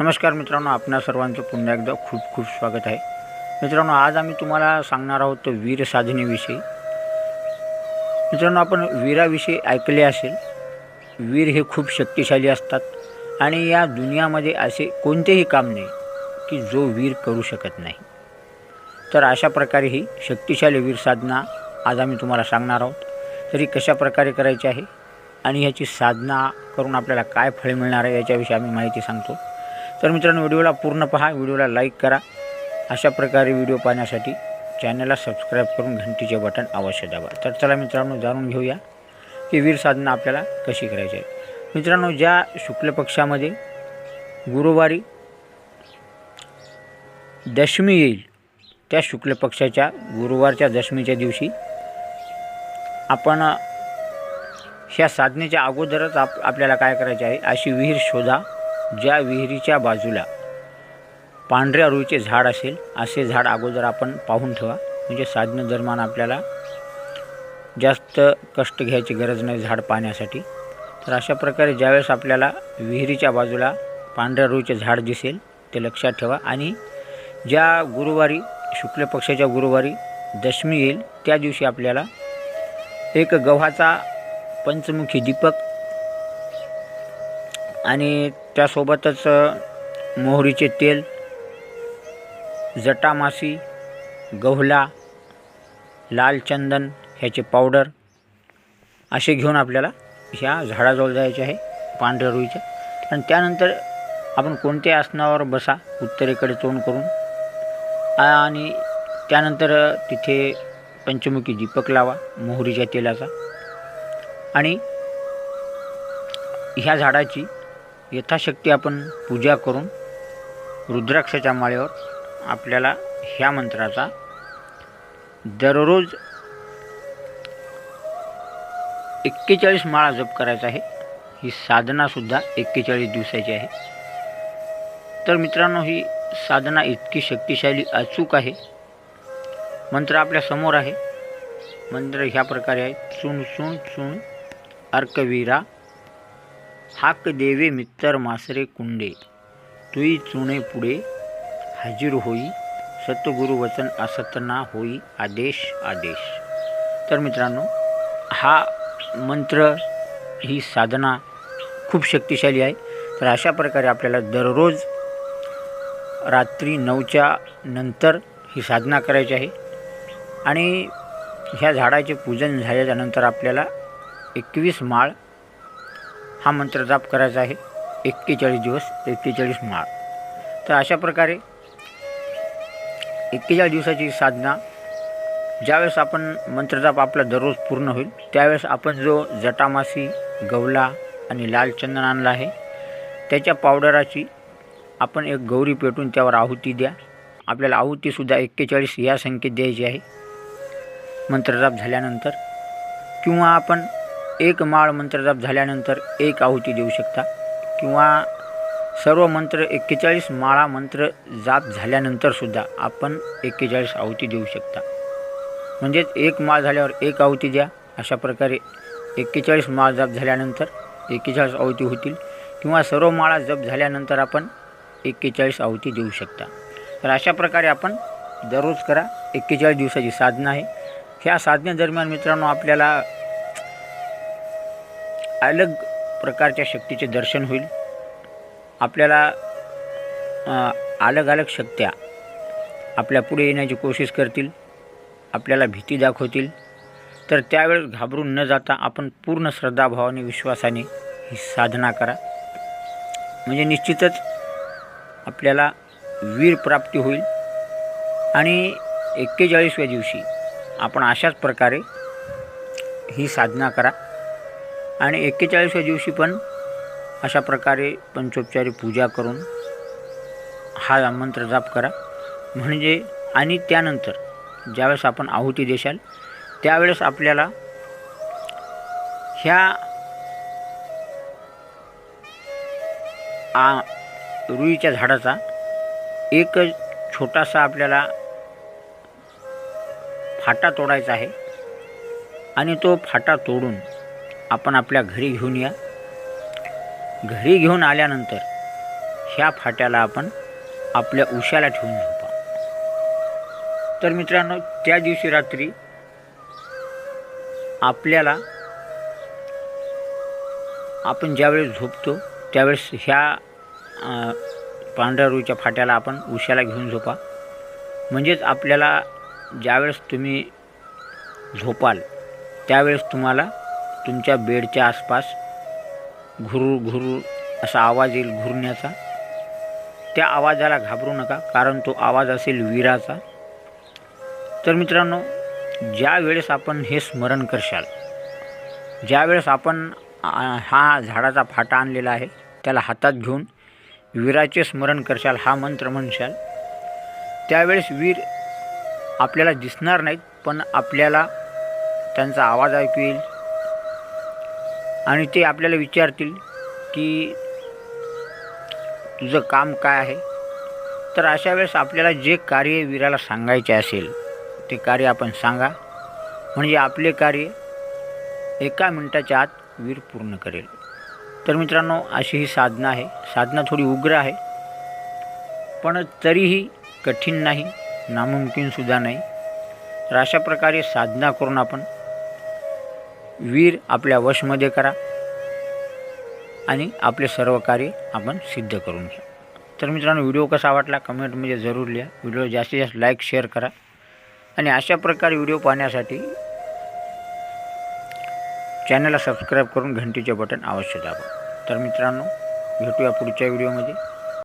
नमस्कार मित्रांनो आपणा सर्वांचं पुन्हा एकदा खूप खूप स्वागत आहे. मित्रांनो आज आम्ही तुम्हाला सांगणार आहोत वीर साधनेविषयी. मित्रांनो आपण वीराविषयी ऐकले असेल वीर हे खूप शक्तिशाली असतात आणि या दुनियामध्ये असे कोणतेही काम नाही की जो वीर करू शकत नाही. तर अशा प्रकारे ही शक्तिशाली वीर साधना आज आम्ही तुम्हाला सांगणार आहोत. तरी कशा प्रकारे करायची आहे आणि ह्याची साधना करून आपल्याला काय फळे मिळणार आहे याच्याविषयी आम्ही माहिती सांगतो. तर मित्रांनो व्हिडिओला पूर्ण पहा. व्हिडिओला लाईक करा. अशा प्रकारे व्हिडिओ पाहण्यासाठी चॅनलला सबस्क्राईब करून घंटीचे बटन अवश्य दाबा. तर चला मित्रांनो जाणून घेऊया की वीर साधना आपल्याला कशी करायची आहे. मित्रांनो ज्या शुक्ल पक्षामध्ये गुरुवारी दशमी येईल त्या शुक्ल पक्षाच्या गुरुवारच्या दशमीच्या दिवशी आपण ह्या साधनेच्या अगोदरच आप आपल्याला काय करायचे आहे? अशी विहीर शोधा. ज्या विहिरीच्या बाजूला पांढऱ्या रुईचे झाड असेल असे झाड अगोदर आपण पाहून ठेवा. म्हणजे साधनेदरम्यान आपल्याला जास्त कष्ट घ्यायची गरज नाही झाड पाहण्यासाठी. तर अशा प्रकारे ज्यावेळेस आपल्याला विहिरीच्या बाजूला पांढऱ्या रुईचे झाड दिसेल ते लक्षात ठेवा. आणि ज्या गुरुवारी शुक्ल पक्षाच्या गुरुवारी दशमी येईल त्या दिवशी आपल्याला एक गव्हाचा पंचमुखी दीपक आणि त्यासोबतच मोहरीचे तेल जटामासी गहुला लाल चंदन ह्याचे पावडर असे घेऊन आपल्याला ह्या झाडाजवळ जायचे आहे पांढऱ्या रुईच्या. आणि त्यानंतर आपण कोणत्याही आसनावर बसा उत्तरेकडे तोंड करून. आणि त्यानंतर तिथे पंचमुखी दीपक लावा मोहरीच्या तेलाचा. आणि ह्या झाडाची यथाशक्ती आपण पूजा करून रुद्राक्षाच्या माळेवर आपल्याला ह्या मंत्राचा दररोज एक्केचाळीस माळा जप करायचा आहे. ही साधनासुद्धा एक्केचाळीस दिवसाची आहे. तर मित्रांनो ही साधना इतकी शक्तिशाली अचूक आहे. मंत्र आपल्यासमोर आहे. मंत्र ह्या प्रकारे आहे. चुण चुण चुण अर्कवीरा हाक देवे मित्तर मासरे कुंडे. तुई चुणे पुढे हाजीर होई सतगुरु वचन असतना होई आदेश आदेश. तर मित्रांनो हा मंत्र ही साधना खूप शक्तिशाली आहे. तर अशा प्रकारे आपल्याला दररोज रात्री नऊच्या नंतर ही साधना करायची आहे. आणि ह्या झाडाचे पूजन झाल्याच्यानंतर आपल्याला एकवीस माळ हा मंत्र जाप करायचा आहे. एक्केचाळीस दिवस एक्केचाळीस माळ. तर अशा प्रकारे एक्केचाळीस दिवसाची साधना ज्यावेळेस आपण मंत्रजाप आपला दररोज पूर्ण होईल त्यावेळेस आपण जो जटामासी गवला आणि लाल चंदन आणला आहे त्याच्या पावडराची आपण एक गौरी पेटून त्यावर आहुती द्या. आपल्याला आहुतीसुद्धा एक्केचाळीस या संख्येत द्यायची आहे. मंत्रजाप झाल्यानंतर किंवा आपण एक माळ मंत्रजाप झाल्यानंतर एक आहुती देऊ शकता. किंवा सर्व मंत्र एक्केचाळीस माळा मंत्र जाप झाल्यानंतरसुद्धा आपण एक्केचाळीस आहुती देऊ शकता. म्हणजेच एक माळ झाल्यावर एक आहुती द्या. अशा प्रकारे एक्केचाळीस माळ जप झाल्यानंतर एक्केचाळीस आहुती होतील. किंवा सर्व माळा जप झाल्यानंतर आपण एक्केचाळीस आहुती देऊ शकता. तर अशा प्रकारे आपण दररोज करा. एक्केचाळीस दिवसाची साधना आहे. ह्या साधनेदरम्यान मित्रांनो आपल्याला अलग प्रकारच्या शक्तीचे दर्शन होईल. आपल्याला अलग अलग शक्त्या आपल्या पुढे येण्याची कोशिश करतील आपल्याला भीती दाखवतील. तर त्यावेळेस घाबरून न जाता आपण पूर्ण श्रद्धाभावाने विश्वासाने ही साधना करा. म्हणजे निश्चितच आपल्याला वीर प्राप्ती होईल. आणि एक्केचाळीसव्या दिवशी आपण अशाच प्रकारे ही साधना करा. आणि एक्केचाळीसव्या दिवशी पण अशा प्रकारे पंचोपचारी पूजा करून हा मंत्र जाप करा. म्हणजे आणि त्यानंतर ज्यावेळेस आपण आहुती देशाल त्यावेळेस आपल्याला ह्या आ रुईच्या झाडाचा एक छोटासा आपल्याला फाटा तोडायचा आहे. आणि तो फाटा तोडून आपण आपल्या घरी घेऊन या. घरी घेऊन आल्यानंतर ह्या फाट्याला आपण आपल्या उशाला ठेवून झोपा तर मित्रांनो त्या दिवशी रात्री आपल्याला आपण ज्यावेळेस झोपतो त्यावेळेस ह्या पांढऱ्या फाट्याला आपण उशाला घेऊन झोपा. म्हणजेच आपल्याला ज्यावेळेस तुम्ही झोपाल त्यावेळेस तुम्हाला तुमच्या बेडच्या आसपास घुरू घुरू असा आवाज येईल घुरण्याचा. त्या आवाजाला घाबरू नका कारण तो आवाज असेल वीराचा. तर मित्रांनो ज्या वेळेस आपण हे स्मरण करशाल ज्यावेळेस आपण हा झाडाचा फाटा आणलेला आहे त्याला हातात घेऊन वीराचे स्मरण करशाल हा मंत्र म्हणशाल त्यावेळेस वीर आपल्याला दिसणार नाहीत पण आपल्याला त्यांचा आवाज ऐकू येईल. आणि ते आपल्याला विचारतील की तुझं काम काय आहे? तर अशा वेळेस आपल्याला जे कार्य वीराला सांगायचे असेल ते कार्य आपण सांगा. म्हणजे आपले कार्य एका मिनटाच्या आत वीर पूर्ण करेल. तर मित्रांनो अशी ही साधना आहे. साधना थोडी उग्र आहे. पण तरीही कठीण नाही नामुमकिनसुद्धा नाही. तर अशा प्रकारे साधना करून आपण वीर आपल्या वशमध्ये करा आणि आपले सर्व कार्य आपण सिद्ध करून घ्या. तर मित्रांनो व्हिडिओ कसा वाटला कमेंटमध्ये जरूर लिहा. व्हिडिओ जास्तीत जास्त लाईक शेअर करा. आणि अशा प्रकारे व्हिडिओ पाहण्यासाठी चॅनलला सबस्क्राईब करून घंटीचे बटन अवश्य दाबा. तर मित्रांनो भेटूया पुढच्या व्हिडिओमध्ये